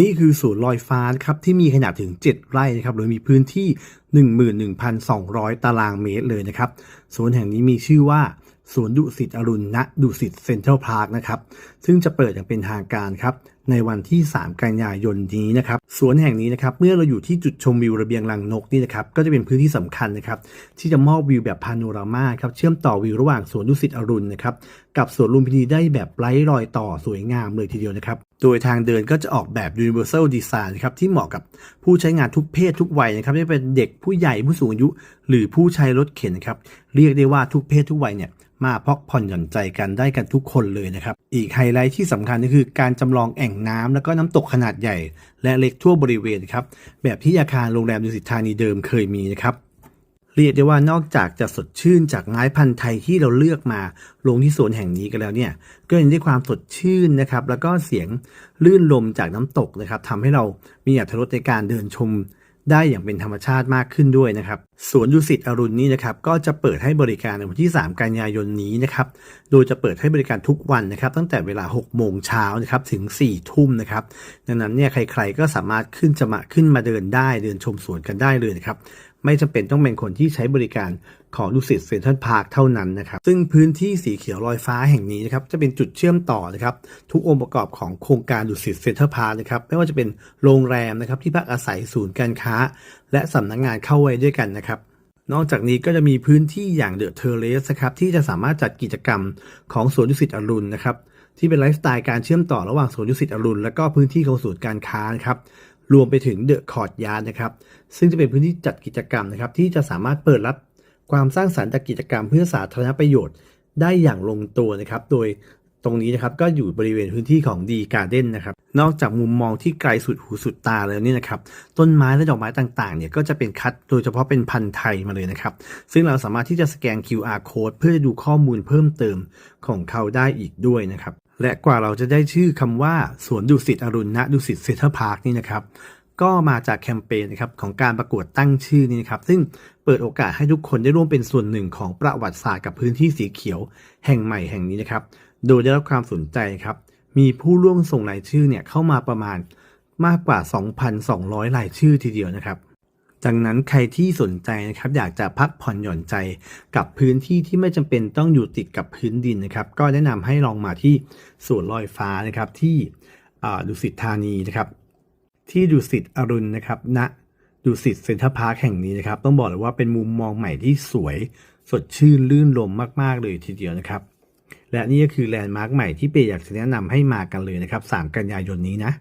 นี่คือสวนลอยฟ้าครับที่มีขนาดถึง 7 ไร่นะครับโดยมีพื้นที่ 11,200 ตารางเมตรเลยนะครับสวนแห่งนี้มีชื่อว่า สวนดุสิตอรุณณดุสิตเซ็นทรัลพาร์คนะครับ ซึ่งจะเปิดอย่างเป็นทางการครับ ในวันที่ 3 กันยายนนี้นะครับ สวนแห่งนี้นะครับ เมื่อเราอยู่ที่จุดชมวิวระเบียงลังนกนี่นะครับ ก็จะเป็นพื้นที่สำคัญนะครับ ที่จะมอบวิวแบบพาโนรามาครับ เชื่อมต่อวิวระหว่างสวนดุสิตอรุณนะครับ กับสวนลุมพินีได้แบบไร้รอยต่อสวยงามเลยทีเดียวนะครับ โดยทางเดินก็จะออกแบบ universal design นะครับที่เหมาะกับผู้ใช้งานทุกเพศทุกวัยนะครับไม่ว่าเป็นเด็กผู้ใหญ่ผู้สูงอายุ หรือผู้ใช้รถเข็นนะครับ เรียกได้ว่าทุกเพศทุกวัยเนี่ย มาพักผ่อนหย่อนใจกันได้กันทุกคนเลยนะครับ อีกไฮไลท์ที่สำคัญก็คือการจำลองแอ่งน้ำแล้วก็น้ำตกขนาดใหญ่ และเล็กทั่วบริเวณครับ แบบที่อาคารโรงแรมดุสิตธานีเดิมเคยมีนะครับเรียกได้ว่านอกจากจะสดชื่นจากไม้พันธุ์ไทยที่เราเลือกมาลงที่สวนแห่งนี้กันแล้วเนี่ย ก็ยังได้ความสดชื่นนะครับ แล้วก็เสียงลื่นลมจากน้ำตกนะครับทำให้เรามีอรรรสในการเดินชม ได้อย่างเป็นธรรมชาติมากขึ้นด้วยนะครับสวนดุสิตอรุณนี้นะครับก็จะเปิดให้บริการในวันที่ 3 กันยายนนี้นะครับโดยจะเปิดให้บริการทุกวันนะครับตั้งแต่เวลา 6 โมงเช้านะครับถึง 4 ทุ่มนะครับดังนั้นเนี่ยใครๆก็สามารถขึ้นจะมาขึ้นมาเดินได้เดินชมสวนกันได้เลยนะครับ ไม่จำเป็นต้องเป็นคนที่ใช้บริการของดุสิตเซ็นทรัลพาร์คเท่านั้นนะครับ ซึ่งพื้นที่สีเขียวลอยฟ้าแห่งนี้นะครับจะเป็นจุดเชื่อมต่อนะครับทุกองค์ประกอบของโครงการดุสิตเซ็นทรัลพาร์คนะครับไม่ว่าจะเป็นโรงแรมนะครับที่พักอาศัยศูนย์การค้า และสำนักงงานเข้าไว้ด้วยกันนะครับนอกจากนี้ก็จะมีพื้นที่อย่างเดอะเทเลสครับที่จะสามารถจัดกิจกรรมของสวนดุสิตอรุณนะครับที่เป็นไลฟ์สไตล์การเชื่อมต่อระหว่างสวนดุสิตอรุณและก็พื้นที่ของศูนย์การค้านะครับ รวมไปถึงเดอะคอร์ดยาร์ดนะครับ ซึ่งจะเป็นพื้นที่จัดกิจกรรมนะครับ ที่จะสามารถเปิดรับความสร้างสรรค์จากกิจกรรมเพื่อสาธารณประโยชน์ได้อย่างลงตัวนะครับ โดยตรงนี้นะครับก็อยู่บริเวณพื้นที่ของดีการ์เด้นนะครับ นอกจากมุมมองที่ไกลสุดหูสุดตาแล้วนี่นะครับ ต้นไม้และดอกไม้ต่างๆเนี่ยก็จะเป็นคัดโดยเฉพาะเป็นพันธุ์ไทยมาเลยนะครับ ซึ่งเราสามารถที่จะสแกน QR code เพื่อดูข้อมูลเพิ่มเติมของเขาได้อีกด้วยนะครับ และกว่าเราจะได้ชื่อคำว่าสวนดุสิตอรุณณดุสิตเซ็นทรัลพาร์คนี่นะครับ ก็มาจากแคมเปญนะครับของการประกวดตั้งชื่อนี้นะครับ ซึ่งเปิดโอกาสให้ทุกคนได้ร่วมเป็นส่วนหนึ่งของประวัติศาสตร์กับพื้นที่สีเขียวแห่งใหม่แห่งนี้นะครับ โดยได้รับความสนใจครับ มีผู้ร่วมส่งรายชื่อเนี่ยเข้ามาประมาณมากกว่า 2,200รายชื่อทีเดียวนะครับ ดังนั้นใครที่สนใจนะครับอยากจะพักผ่อนหย่อนใจกับพื้นที่ที่ไม่จำเป็นต้องอยู่ติดกับพื้นดินนะครับ ก็แนะนำให้ลองมาที่สวนลอยฟ้านะครับที่ดุสิตธานีนะครับ ที่ดุสิตอรุณนะครับณดุสิตเซ็นทรัลพาร์คแห่งนี้นะครับ ต้องบอกเลยว่าเป็นมุมมองใหม่ที่สวยสดชื่นลื่นลมมากๆเลยทีเดียวนะครับ และนี่ก็คือแลนด์มาร์คใหม่ที่เปอยากจะแนะนำให้มากันเลยนะครับ 3 กันยายนนี้นะ